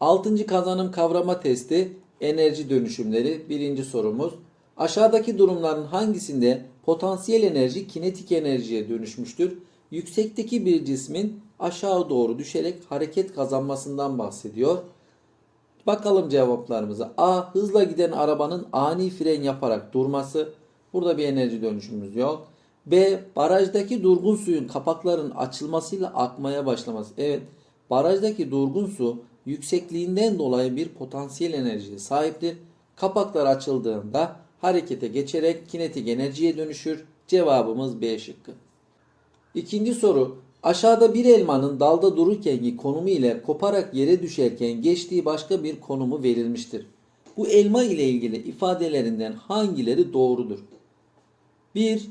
Altıncı kazanım kavrama testi enerji dönüşümleri birinci sorumuz. Aşağıdaki durumların hangisinde potansiyel enerji kinetik enerjiye dönüşmüştür? Yüksekteki bir cismin aşağı doğru düşerek hareket kazanmasından bahsediyor. Bakalım cevaplarımıza. A. Hızla giden arabanın ani fren yaparak durması. Burada bir enerji dönüşümümüz yok. B. Barajdaki durgun suyun kapakların açılmasıyla akmaya başlaması. Evet. Barajdaki durgun su yüksekliğinden dolayı bir potansiyel enerjiye sahiptir. Kapaklar açıldığında harekete geçerek kinetik enerjiye dönüşür. Cevabımız B şıkkı. İkinci soru. Aşağıda bir elmanın dalda dururkenki konumu ile koparak yere düşerken geçtiği başka bir konumu verilmiştir. Bu elma ile ilgili ifadelerinden hangileri doğrudur? 1.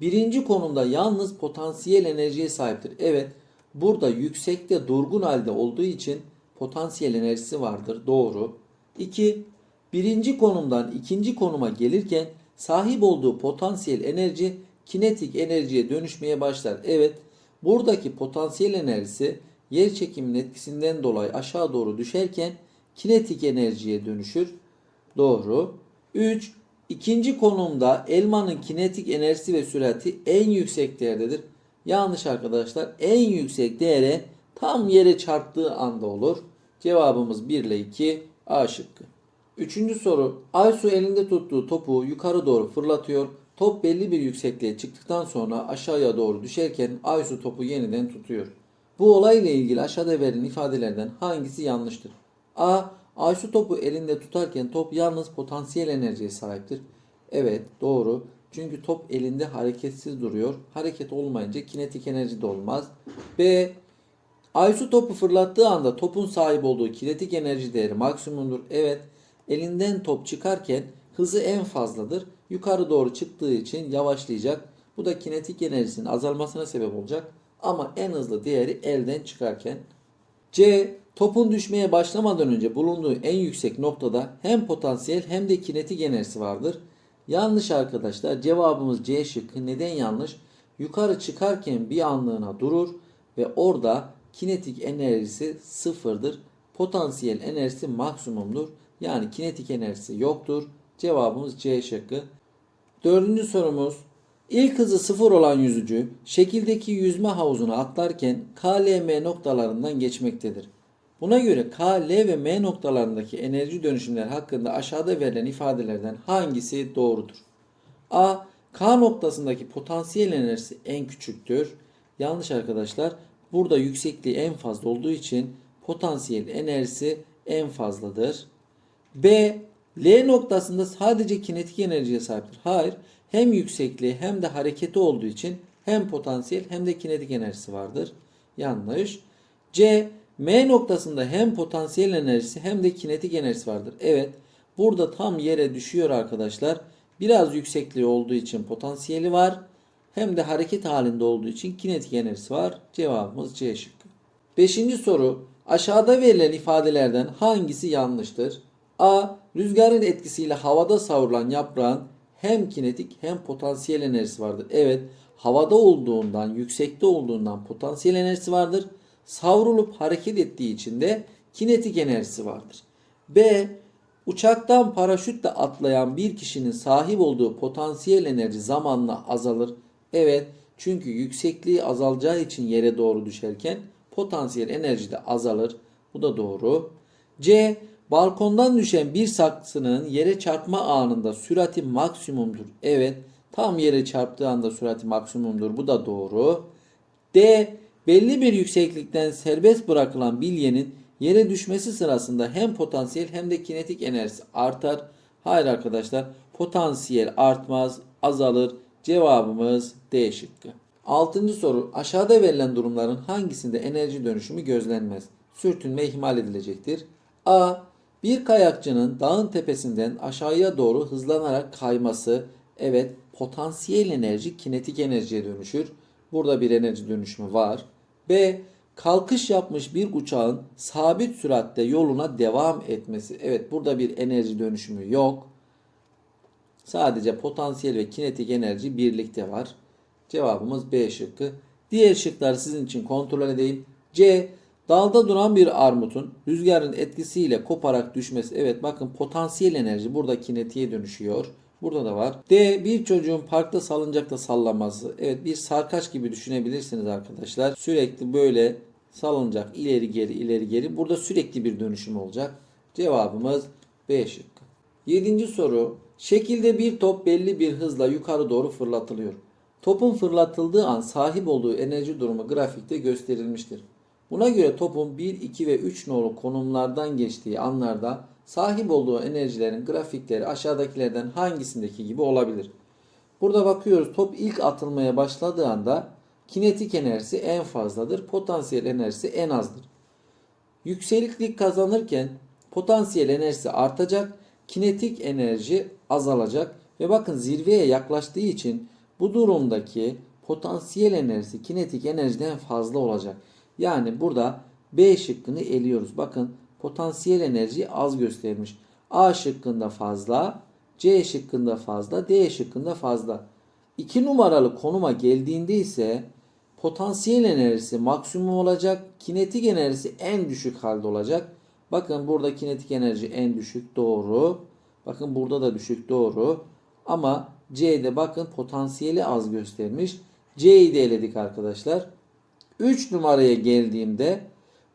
Birinci konumda yalnız potansiyel enerjiye sahiptir. Evet, burada yüksekte durgun halde olduğu için potansiyel enerjisi vardır. Doğru. 2. Birinci konumdan ikinci konuma gelirken sahip olduğu potansiyel enerji kinetik enerjiye dönüşmeye başlar. Evet, buradaki potansiyel enerjisi yer çekiminin etkisinden dolayı aşağı doğru düşerken kinetik enerjiye dönüşür. Doğru. 3. İkinci konumda elmanın kinetik enerjisi ve sürati en yüksek değerdedir. Yanlış arkadaşlar. En yüksek değere tam yere çarptığı anda olur. Cevabımız 1 ile 2 A şıkkı. Üçüncü soru. Aysu elinde tuttuğu topu yukarı doğru fırlatıyor. Top belli bir yüksekliğe çıktıktan sonra aşağıya doğru düşerken Aysu topu yeniden tutuyor. Bu olayla ilgili aşağıda verilen ifadelerden hangisi yanlıştır? A. Aysu topu elinde tutarken top yalnız potansiyel enerjiye sahiptir. Evet doğru. Çünkü top elinde hareketsiz duruyor. Hareket olmayınca kinetik enerji de olmaz. B. Aysu topu fırlattığı anda topun sahip olduğu kinetik enerji değeri maksimumdur. Evet. Elinden top çıkarken hızı en fazladır. Yukarı doğru çıktığı için yavaşlayacak. Bu da kinetik enerjisinin azalmasına sebep olacak. Ama en hızlı değeri elden çıkarken. C. Topun düşmeye başlamadan önce bulunduğu en yüksek noktada hem potansiyel hem de kinetik enerjisi vardır. Yanlış arkadaşlar. Cevabımız C şıkkı. Neden yanlış? Yukarı çıkarken bir anlığına durur ve orada kinetik enerjisi sıfırdır. Potansiyel enerjisi maksimumdur. Yani kinetik enerjisi yoktur. Cevabımız C şıkkı. Dördüncü sorumuz. İlk hızı sıfır olan yüzücü şekildeki yüzme havuzuna atlarken K, L, M noktalarından geçmektedir. Buna göre K, L ve M noktalarındaki enerji dönüşümleri hakkında aşağıda verilen ifadelerden hangisi doğrudur? A. K noktasındaki potansiyel enerjisi en küçüktür. Yanlış arkadaşlar. Burada yüksekliği en fazla olduğu için potansiyel enerjisi en fazladır. B. L noktasında sadece kinetik enerjiye sahiptir. Hayır. Hem yüksekliği hem de hareketi olduğu için hem potansiyel hem de kinetik enerjisi vardır. Yanlış. C. M noktasında hem potansiyel enerjisi hem de kinetik enerjisi vardır. Evet. Burada tam yere düşüyor arkadaşlar. Biraz yüksekliği olduğu için potansiyeli var. Hem de hareket halinde olduğu için kinetik enerjisi var. Cevabımız C şıkkı. Beşinci soru. Aşağıda verilen ifadelerden hangisi yanlıştır? A. Rüzgarın etkisiyle havada savrulan yaprağın hem kinetik hem potansiyel enerjisi vardır. Evet, havada olduğundan, yüksekte olduğundan potansiyel enerjisi vardır. Savrulup hareket ettiği için de kinetik enerjisi vardır. B. Uçaktan paraşütle atlayan bir kişinin sahip olduğu potansiyel enerji zamanla azalır. Evet, çünkü yüksekliği azalacağı için yere doğru düşerken potansiyel enerji de azalır. Bu da doğru. C. Balkondan düşen bir saksının yere çarpma anında sürati maksimumdur. Evet, tam yere çarptığı anda sürati maksimumdur. Bu da doğru. D. Belli bir yükseklikten serbest bırakılan bilyenin yere düşmesi sırasında hem potansiyel hem de kinetik enerjisi artar. Hayır arkadaşlar, potansiyel artmaz, azalır. Cevabımız D şıkkı. Altıncı soru. Aşağıda verilen durumların hangisinde enerji dönüşümü gözlenmez? Sürtünme ihmal edilecektir. A. Bir kayakçının dağın tepesinden aşağıya doğru hızlanarak kayması evet potansiyel enerji kinetik enerjiye dönüşür. Burada bir enerji dönüşümü var. B. Kalkış yapmış bir uçağın sabit süratte yoluna devam etmesi. Evet burada bir enerji dönüşümü yok. Sadece potansiyel ve kinetik enerji birlikte var. Cevabımız B şıkkı. Diğer şıkları sizin için kontrol edeyim. C. Dalda duran bir armutun rüzgarın etkisiyle koparak düşmesi. Evet bakın potansiyel enerji burada kinetiğe dönüşüyor. Burada da var. D. Bir çocuğun parkta salıncakta sallanması. Evet bir sarkaç gibi düşünebilirsiniz arkadaşlar. Sürekli böyle salınacak ileri geri ileri geri. Burada sürekli bir dönüşüm olacak. Cevabımız B şıkkı. Yedinci soru. Şekilde bir top belli bir hızla yukarı doğru fırlatılıyor. Topun fırlatıldığı an sahip olduğu enerji durumu grafikte gösterilmiştir. Buna göre topun 1, 2 ve 3 nolu konumlardan geçtiği anlarda sahip olduğu enerjilerin grafikleri aşağıdakilerden hangisindeki gibi olabilir? Burada bakıyoruz top ilk atılmaya başladığı anda kinetik enerjisi en fazladır, potansiyel enerjisi en azdır. Yükseklik kazanırken potansiyel enerjisi artacak, kinetik enerji azalacak ve bakın zirveye yaklaştığı için bu durumdaki potansiyel enerjisi kinetik enerjiden fazla olacak. Yani burada B şıkkını eliyoruz. Bakın potansiyel enerji az göstermiş. A şıkkında fazla, C şıkkında fazla, D şıkkında fazla. 2 numaralı konuma geldiğinde ise potansiyel enerjisi maksimum olacak, kinetik enerjisi en düşük halde olacak. Bakın burada kinetik enerji en düşük doğru. Bakın burada da düşük doğru. Ama C'de bakın potansiyeli az göstermiş. C'yi de eledik arkadaşlar. 3 numaraya geldiğimde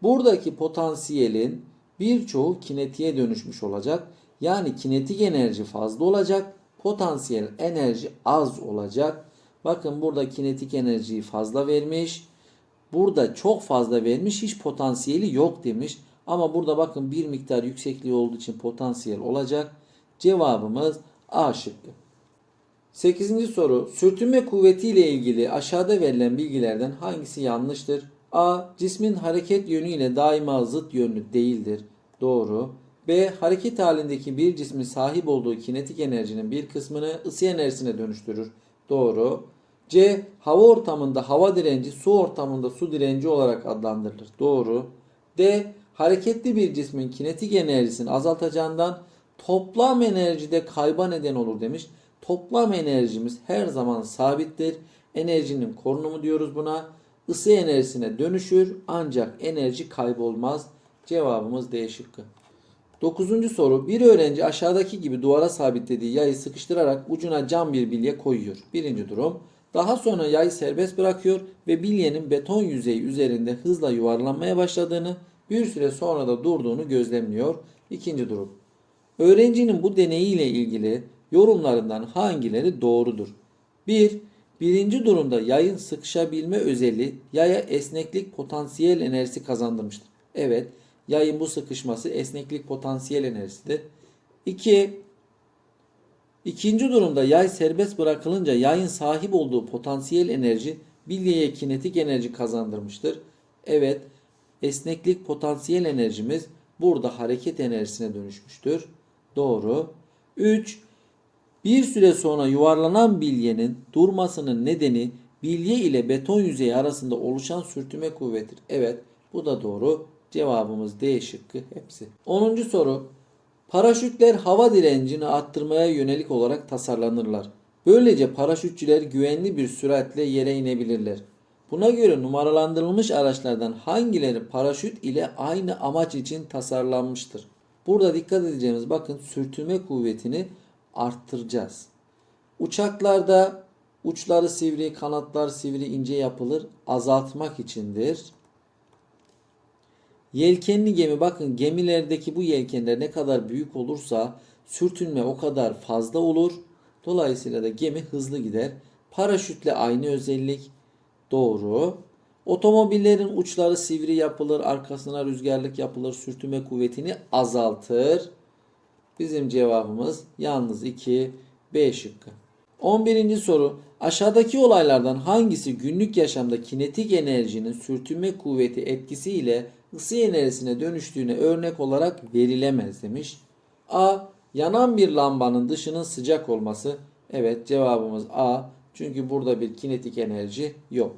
buradaki potansiyelin birçoğu kinetiğe dönüşmüş olacak. Yani kinetik enerji fazla olacak. Potansiyel enerji az olacak. Bakın burada kinetik enerjiyi fazla vermiş. Burada çok fazla vermiş. Hiç potansiyeli yok demiş. Ama burada bakın bir miktar yüksekliği olduğu için potansiyel olacak. Cevabımız A şıkkı. 8. soru. Sürtünme kuvveti ile ilgili aşağıda verilen bilgilerden hangisi yanlıştır? A. Cismin hareket yönü daima zıt yönlü değildir. Doğru. B. Hareket halindeki bir cismin sahip olduğu kinetik enerjinin bir kısmını ısı enerjisine dönüştürür. Doğru. C. Hava ortamında hava direnci, su ortamında su direnci olarak adlandırılır. Doğru. D. Hareketli bir cismin kinetik enerjisini azaltacağından toplam enerjide kayba neden olur demiş. Toplam enerjimiz her zaman sabittir. Enerjinin korunumu diyoruz buna. Isı enerjisine dönüşür ancak enerji kaybolmaz. Cevabımız D şıkkı. Dokuzuncu soru. Bir öğrenci aşağıdaki gibi duvara sabitlediği yayı sıkıştırarak ucuna cam bir bilye koyuyor. Birinci durum. Daha sonra yayı serbest bırakıyor ve bilyenin beton yüzeyi üzerinde hızla yuvarlanmaya başladığını, bir süre sonra da durduğunu gözlemliyor. İkinci durum. Öğrencinin bu deneyiyle ilgili yorumlarından hangileri doğrudur? 1. Birinci durumda yayın sıkışabilme özelliği yaya esneklik potansiyel enerjisi kazandırmıştır. Evet, yayın bu sıkışması esneklik potansiyel enerjisidir. 2. İkinci durumda yay serbest bırakılınca yayın sahip olduğu potansiyel enerji bilyeye kinetik enerji kazandırmıştır. Evet, esneklik potansiyel enerjimiz burada hareket enerjisine dönüşmüştür. Doğru. 3. Bir süre sonra yuvarlanan bilyenin durmasının nedeni bilye ile beton yüzeyi arasında oluşan sürtünme kuvvetidir. Evet, bu da doğru. Cevabımız D şıkkı hepsi. 10. soru. Paraşütler hava direncini arttırmaya yönelik olarak tasarlanırlar. Böylece paraşütçüler güvenli bir süratle yere inebilirler. Buna göre numaralandırılmış araçlardan hangileri paraşüt ile aynı amaç için tasarlanmıştır? Burada dikkat edeceğimiz bakın sürtünme kuvvetini arttıracağız. Uçaklarda uçları sivri, kanatlar sivri, ince yapılır. Azaltmak içindir. Yelkenli gemi bakın gemilerdeki bu yelkenler ne kadar büyük olursa sürtünme o kadar fazla olur. Dolayısıyla da gemi hızlı gider. Paraşütle aynı özellik. Doğru. Otomobillerin uçları sivri yapılır, arkasına rüzgarlık yapılır, sürtünme kuvvetini azaltır. Bizim cevabımız yalnız 2 B şıkkı. 11. soru. Aşağıdaki olaylardan hangisi günlük yaşamda kinetik enerjinin sürtünme kuvveti etkisiyle ısı enerjisine dönüştüğüne örnek olarak verilemez demiş. A. Yanan bir lambanın dışının sıcak olması. Evet cevabımız A. Çünkü burada bir kinetik enerji yok.